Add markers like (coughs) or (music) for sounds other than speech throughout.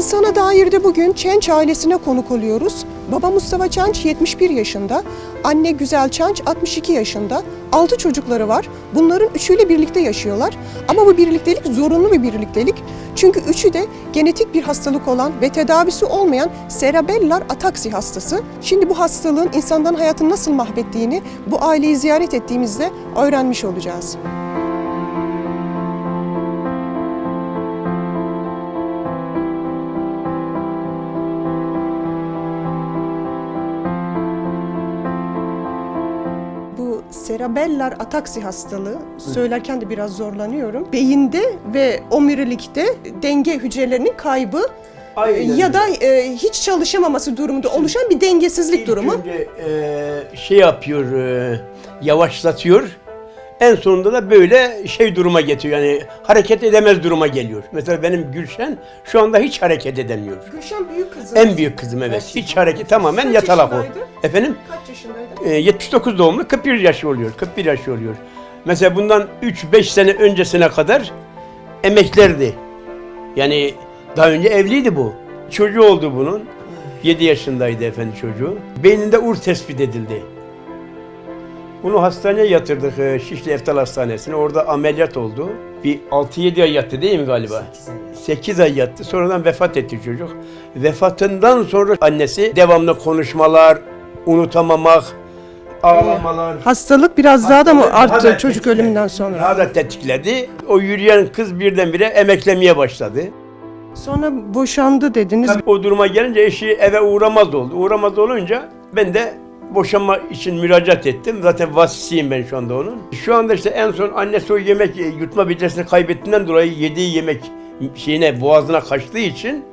İnsana dair de bugün Çenç ailesine konuk oluyoruz. Baba Mustafa Çenç 71 yaşında, anne Güzel Çenç 62 yaşında. 6 çocukları var. Bunların üçüyle birlikte yaşıyorlar. Ama bu birliktelik zorunlu bir birliktelik. Çünkü üçü de genetik bir hastalık olan ve tedavisi olmayan serebellar ataksi hastası. Şimdi bu hastalığın insanların hayatını nasıl mahvettiğini bu aileyi ziyaret ettiğimizde öğrenmiş olacağız. Bu serebellar ataksi hastalığı söylerken de biraz zorlanıyorum. Beyinde ve omurilikte denge hücrelerinin kaybı Aynen. ya da e, hiç çalışamaması durumunda oluşan bir dengesizlik İlk durumu. önce e, şey yapıyor, e, yavaşlatıyor. En sonunda da böyle şey duruma getiriyor. Yani hareket edemez duruma geliyor. Mesela benim Gülşen şu anda hiç hareket edemiyor. Gülşen büyük kızı. En büyük kızım evet. Hiç hareket tamamen Kaç yatalak o. Efendim? Kaç yaşındaydı? E, 79 doğumlu 41 yaşı oluyor. 41 yaşı oluyor. Mesela bundan 3-5 sene öncesine kadar emeklerdi. Yani daha önce evliydi bu. Çocuğu oldu bunun. 7 yaşındaydı efendi çocuğu. Beyninde ur tespit edildi. Bunu hastaneye yatırdık e, Şişli Eftal Hastanesi'ne. Orada ameliyat oldu. Bir 6-7 ay yattı değil mi galiba? 8 ay yattı. Sonradan vefat etti çocuk. Vefatından sonra annesi devamlı konuşmalar, unutamamak, ağlamalar. Hastalık biraz daha da mı Daha arttı da çocuk tetikledi. ölümünden sonra? Daha da tetikledi. O yürüyen kız birdenbire emeklemeye başladı. Sonra boşandı dediniz. Tabii o duruma gelince eşi eve uğramaz oldu. Uğramaz olunca ben de boşanma için müracaat ettim. Zaten vasisiyim ben şu anda onun. Şu anda işte en son annesi o yemek e, yutma becerisini kaybettiğinden dolayı yediği yemek şeyine boğazına kaçtığı için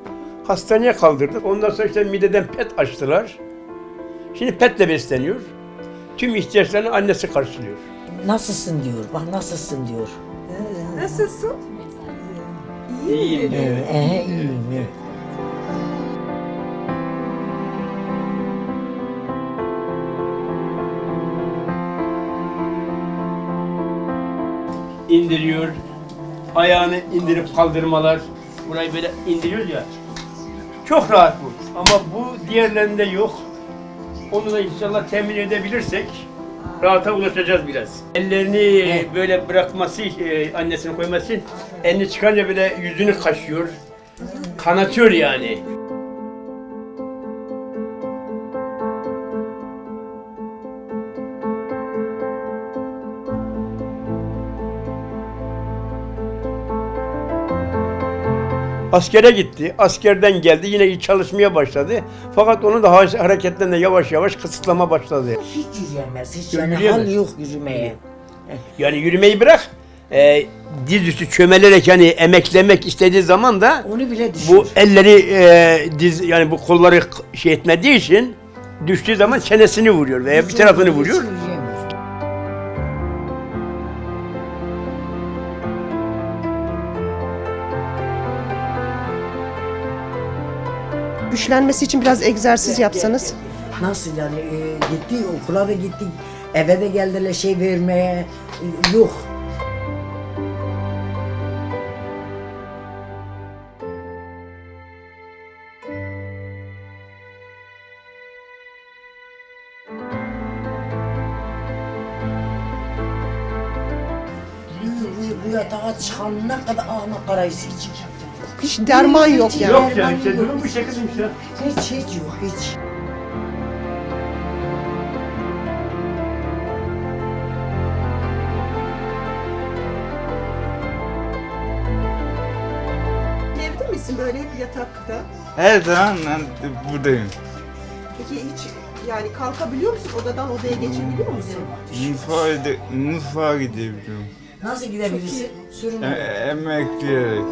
hastaneye kaldırdık. Ondan sonra işte mideden pet açtılar. Şimdi petle besleniyor. Tüm ihtiyaçlarını annesi karşılıyor. Nasılsın diyor. Bak nasılsın diyor. Nasılsın? İyiyim diyor. Ee, iyiyim. evet. İndiriyor. Ayağını indirip kaldırmalar. Burayı böyle indiriyor ya. Çok rahat bu. Ama bu diğerlerinde yok. Onu da inşallah temin edebilirsek rahata ulaşacağız biraz. Ellerini böyle bırakması, e, annesine koyması elini çıkarınca böyle yüzünü kaşıyor. Kanatıyor yani. Askere gitti. Askerden geldi. Yine çalışmaya başladı. Fakat onu da ha- hareketlerinde yavaş yavaş kısıtlama başladı. Hiç yürüyemez. Hiç yani hal yok yürümeye. (laughs) Yani yürümeyi bırak. E, diz üstü çömelerek yani emeklemek istediği zaman da Onu bile düşür. bu elleri e, diz yani bu kolları şey etmediği için düştüğü zaman çenesini vuruyor veya bir tarafını vuruyor. Güçlenmesi için biraz egzersiz yapsanız. Nasıl yani e, gitti okula da gittik. Eve de geldiler şey vermeye. E, yok. Bu, bu yatağa çıkanına kadar ağına karayısı hiç. Hiç derman yok yani. Yok yani işte durum bu şekilde işte. Hiç hiç yok hiç. Evde misin böyle hep yatakta? Her zaman ben buradayım. Peki hiç yani kalkabiliyor musun odadan odaya geçebiliyor musun? Mutfağa, gide- mutfağa gidebiliyorum. Nasıl gidebilirsin? Sürün. E- emekleyerek.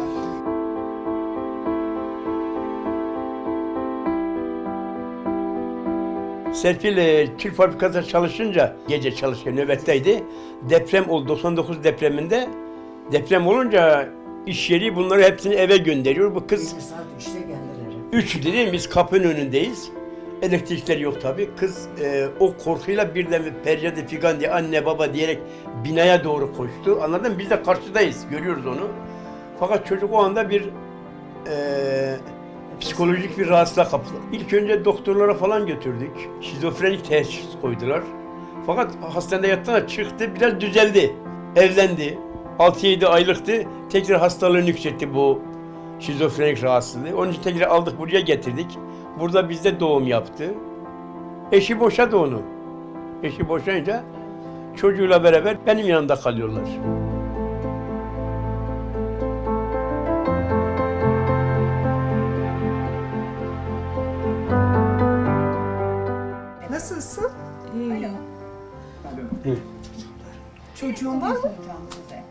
Serpil e, Tül fabrikasında çalışınca gece çalışırken nöbetteydi. Deprem oldu 99 depreminde. Deprem olunca iş yeri bunları hepsini eve gönderiyor. Bu kız Bir saat üçte geldiler. Üç değil mi? Biz kapının önündeyiz. Elektrikler yok tabii. Kız e, o korkuyla birden bir peryadı figan diye anne baba diyerek binaya doğru koştu. Anladın mı? Biz de karşıdayız. Görüyoruz onu. Fakat çocuk o anda bir e, psikolojik bir rahatsızlığa kapıldı. İlk önce doktorlara falan götürdük. Şizofrenik teşhis koydular. Fakat hastanede yattığında çıktı, biraz düzeldi. Evlendi. 6-7 aylıktı. Tekrar hastalığını yükseltti bu şizofrenik rahatsızlığı. Onun için tekrar aldık buraya getirdik. Burada bizde doğum yaptı. Eşi boşadı onu. Eşi boşayınca çocuğuyla beraber benim yanımda kalıyorlar. Alo. Çocuğun var mı? soracağım size.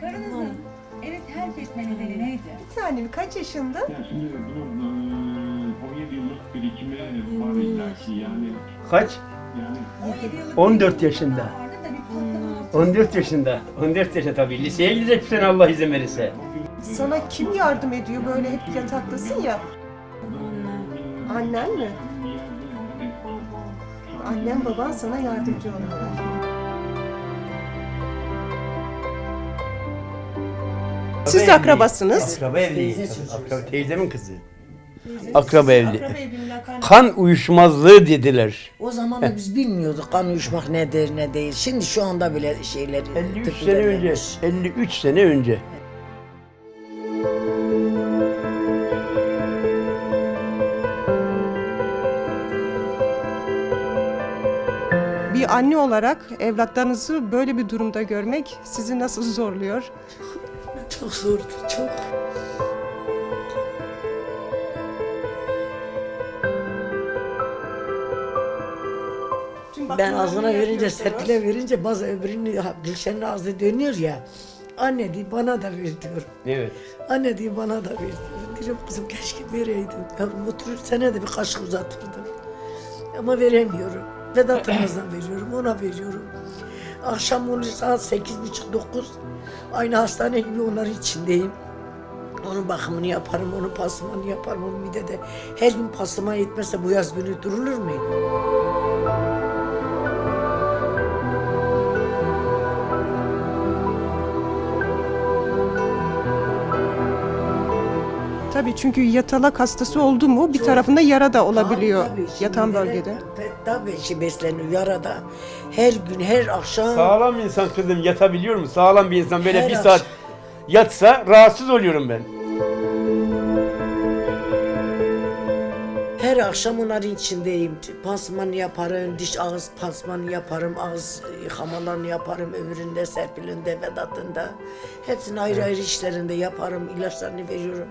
Karınızın evi terk etme nedeni neydi? Bir tane kaç yaşında? Ya şimdi bunun eee, 17 yıllık birikimi var illaki yani Kaç? yani 17 yıllık 14 bir yaşında. vardı da bir patlama 14 yaşında. 14 yaşında tabii. Liseye gidecek sene Allah izin verirse. Sana kim yardım ediyor böyle hep yataktasın ya? Annen mi? Annem baban sana yardımcı oluyorlar. Siz de akrabasınız. Akraba evli. Teyze çocuğu. Akraba, teyzemin kızı. Akraba evli. Akraba evliliğine kaynak- Kan uyuşmazlığı dediler. O zaman da biz bilmiyorduk kan uyuşmak nedir ne değil. Şimdi şu anda bile şeyleri 53 tıp sene önce. ilerlemiş. 53 sene önce. Bir anne olarak evlatlarınızı böyle bir durumda görmek sizi nasıl zorluyor? (laughs) Çok zordu çok. Ben ağzına verince, Serpil'e verince bazı öbürünü Gülşen'in ağzı dönüyor ya. Anne diye bana da ver diyor. Evet. Anne diye bana da ver diyor. Diyorum kızım keşke vereydin. Yavrum oturur sana da bir kaşık uzatırdım. Ama veremiyorum. Vedat Ramazan (laughs) veriyorum, ona veriyorum. Akşam olur saat sekiz buçuk dokuz. Aynı hastane gibi onların içindeyim. Onun bakımını yaparım, onun pasmanı yaparım, onun bir de de her gün pasıma yetmezse bu yaz günü durulur mu? Tabii çünkü yatalak hastası oldu mu bir tarafında yara da olabiliyor Tabii, tabii. yatan bölgede. de- Tabii işi besleniyor yarada. Her gün, her akşam. Sağlam insan kızım yatabiliyor mu? Sağlam bir insan böyle Her bir akşam. saat yatsa rahatsız oluyorum ben. Her akşam onların içindeyim. Pansumanı yaparım, diş ağız pansumanı yaparım, ağız yıkamalarını yaparım, öbüründe, Serpil'inde, Vedat'ında. Hepsini ayrı ayrı işlerinde yaparım, ilaçlarını veriyorum,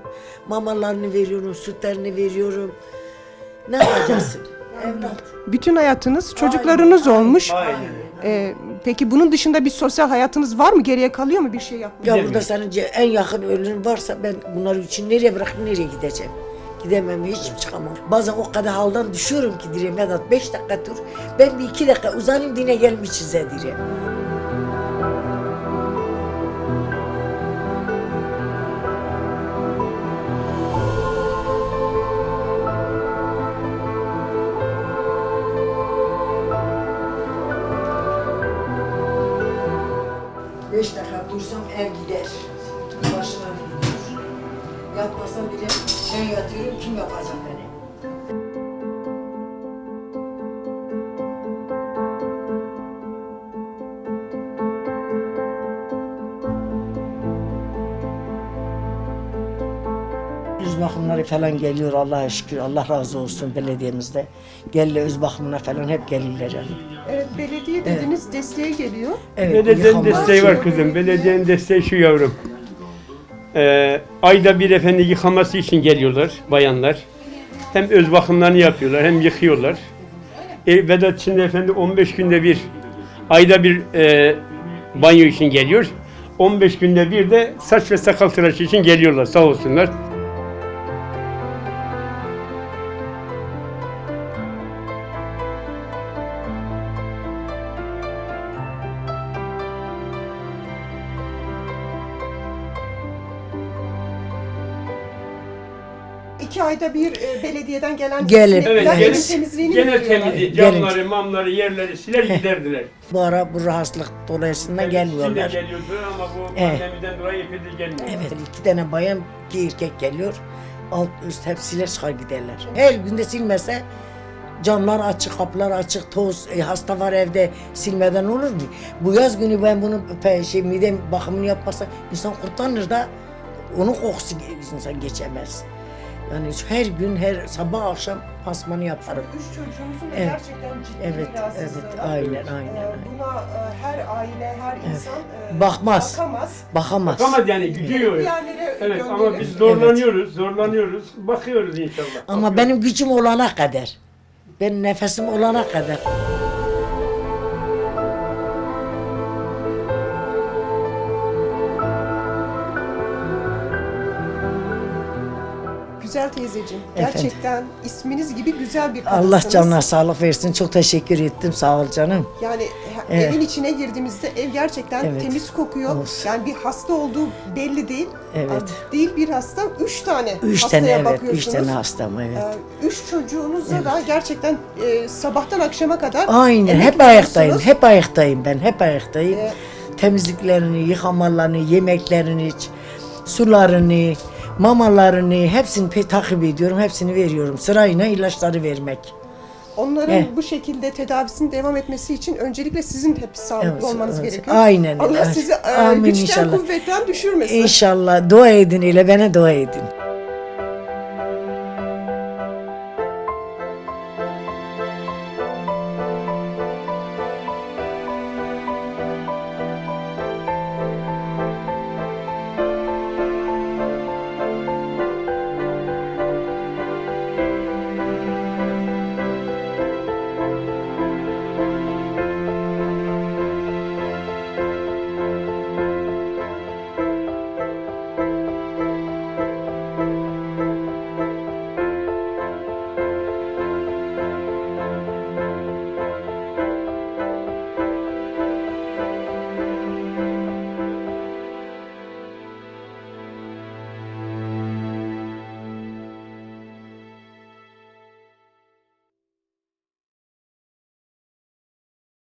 mamalarını veriyorum, sütlerini veriyorum. Ne yapacaksın? (coughs) Evlat. Bütün hayatınız çocuklarınız olmuş. Aynen. Ee, peki bunun dışında bir sosyal hayatınız var mı? Geriye kalıyor mu bir şey yapmak? Ya burada senin en yakın ölüm varsa ben bunları için nereye bırakıp nereye gideceğim? Gidemem hiç çıkamam. Bazen o kadar haldan düşüyorum ki direyim Vedat beş dakika dur. Ben bir iki dakika uzanayım dine gelmişiz direyim. Beş bile ben yatıyorum kim yapacak beni? Öz bakımları falan geliyor Allah'a şükür. Allah razı olsun belediyemizde. Gelle öz bakımına falan hep gelirler yani. Evet, belediye dediniz desteğe geliyor. Evet, Belediyenin yıkama- desteği var kızım. Belediyenin desteği şu yavrum. Ee, ayda bir efendi yıkaması için geliyorlar bayanlar. Hem öz bakımlarını yapıyorlar hem yıkıyorlar. E, Vedat şimdi efendi 15 günde bir ayda bir e, banyo için geliyor. 15 günde bir de saç ve sakal tıraşı için geliyorlar sağ olsunlar. İki ayda bir e, belediyeden gelen sinekler Evet, evin gelin. temizliğini Genel yapıyorlar. temizliği, Gelin. camları, mamları, yerleri siler giderdiler. Bu ara bu rahatsızlık dolayısıyla Şimdi gelmiyorlar. geliyordu ama bu Evet. pandemiden dolayı epeydir gelmiyor. Evet iki tane bayan bir erkek geliyor. alt üst hep siler çıkar giderler. Her günde silmese camlar açık, kapılar açık, toz, e, hasta var evde silmeden olur mu? Bu yaz günü ben bunu pe- şey, mide bakımını yapmasa insan kurtarır da onun kokusu ge- insan geçemez. Yani her gün, her sabah akşam pasmanı yaparım. Üç çocuğumuzun Evet. gerçekten ciddi Evet, bir rahatsızlığı evet, var. aynen, Ee, aynen, aynen. Buna e, her aile, her insan e, Bakmaz. bakamaz. Bakamaz. Ama yani gücü yok. Diğerlere Evet ama biz zorlanıyoruz, zorlanıyoruz. Bakıyoruz inşallah. Ama Bakıyoruz. benim gücüm olana kadar. Ben nefesim olana kadar. Güzel teyzeciğim. Efendim. Gerçekten isminiz gibi güzel bir kadınsınız. Allah canına sağlık versin. Çok teşekkür ettim. Sağ ol canım. Yani Evet. evin içine girdiğimizde ev gerçekten Evet. temiz kokuyor. Olsun. Yani bir hasta olduğu belli değil. Evet. Değil bir hasta, üç tane Üç hastaya tane evet. bakıyorsunuz. Üç tane hastam evet. Ee, Üç çocuğunuzla da gerçekten e, sabahtan akşama kadar Aynen. Hep ayaktayım. Hep ayaktayım ben. Hep ayaktayım. Ee, Temizliklerini, yıkamalarını, yemeklerini, sularını, mamalarını hepsini pe- takip ediyorum. Hepsini veriyorum. Sırayla ilaçları vermek. Onların Evet. bu şekilde tedavisinin devam etmesi için öncelikle sizin hep sağlıklı Evet, olmanız evet. gerekiyor. Aynen. Allah sizi e, Amin güçten inşallah. kuvvetten düşürmesin. İnşallah dua edin ile bana dua edin.